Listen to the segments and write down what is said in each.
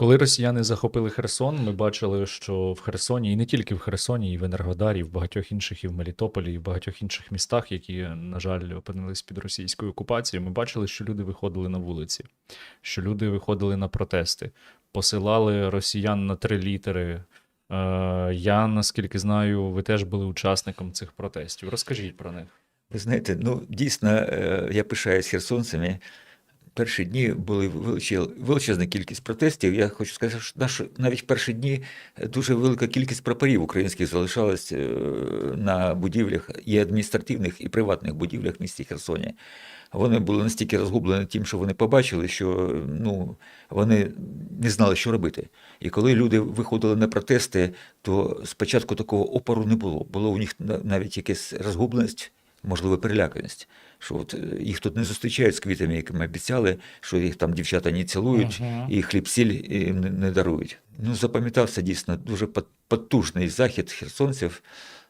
Коли росіяни захопили Херсон, ми бачили, що в Херсоні, і не тільки в Херсоні, і в Енергодарі, і в багатьох інших, і в Мелітополі, і в багатьох інших містах, які, на жаль, опинились під російською окупацією, ми бачили, що люди виходили на вулиці, що люди виходили на протести, посилали росіян на три літери. Е, Я, наскільки знаю, ви теж були учасником цих протестів. Розкажіть про них. Ви знаєте, ну дійсно, е, я пишаюсь херсонцями. Перші дні були величезна кількість протестів. Я хочу сказати, що навіть в перші дні дуже велика кількість прапорів українських залишалась е, на будівлях і адміністративних, і приватних будівлях в місті Херсоні. Вони були настільки розгублені тим, що вони побачили, що ну, вони не знали, що робити. І коли люди виходили на протести, то спочатку такого опору не було. Було у них навіть якась розгубленість, можливо, переляканість. Що от е, їх тут не зустрічають з квітами, якими обіцяли, що їх там дівчата не цілують, Ага. і хліб сіль їм не, дарують. Ну, запам'ятався дійсно дуже потужний захід херсонців.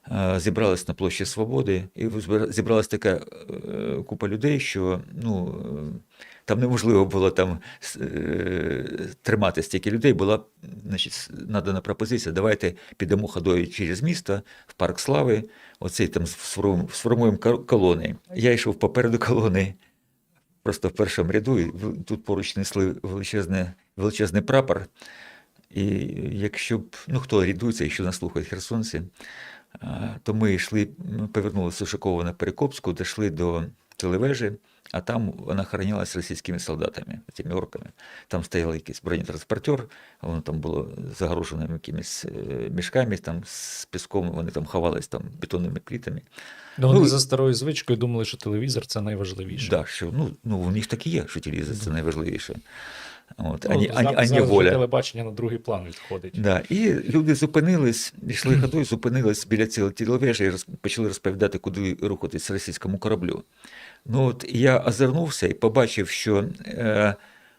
Зібралась Зібрались на площі Свободи, і зібралась така е, купа людей, що ну, е, там неможливо було там е, тримати стільки людей. Була значить, надана пропозиція: давайте підемо ходою через місто в парк слави. Оцей там сформуємо, колони. Я йшов попереду колони, просто в першому ряду, і тут поруч несли величезний, величезний прапор. І якщо б ну хто рядується, якщо нас слухають херсонці, то ми йшли, повернулися Сушаково на Перекопську, дійшли до телевежі, а там вона охоронялась російськими солдатами, цими орками. Там стояв якийсь бронетранспортер, воно там було загорожено якимись е, мішками там, з піском, вони там ховались там бетонними плітами. Ну, вони Ну, за старою звичкою думали, що телевізор це найважливіше. Да, що, ну, ну, у них так і є, що телевізор це найважливіше. От, Ну, а, не- а, не- за- а не зараз воля. телебачення на другий план відходить. Да. І люди зупинились, йшли ходою, зупинились біля цієї і роз- почали розповідати, куди рухатись російському кораблю. Ну от я озирнувся і побачив, що е,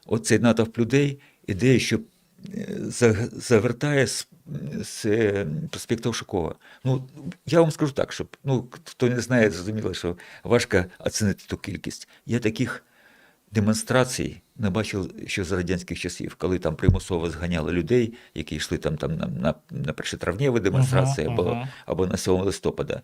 оцей натовп людей іде, що е, за- завертає з, з е, проспекту Ушакова. Ну, я вам скажу так, щоб ну, хто не знає, зрозуміло, що важко оцінити ту кількість. Я таких демонстрацій не бачив ще з радянських часів, коли там примусово зганяли людей, які йшли там, там на, на, на першотравневі демонстрації Ага, або, ага. або на 7 листопада.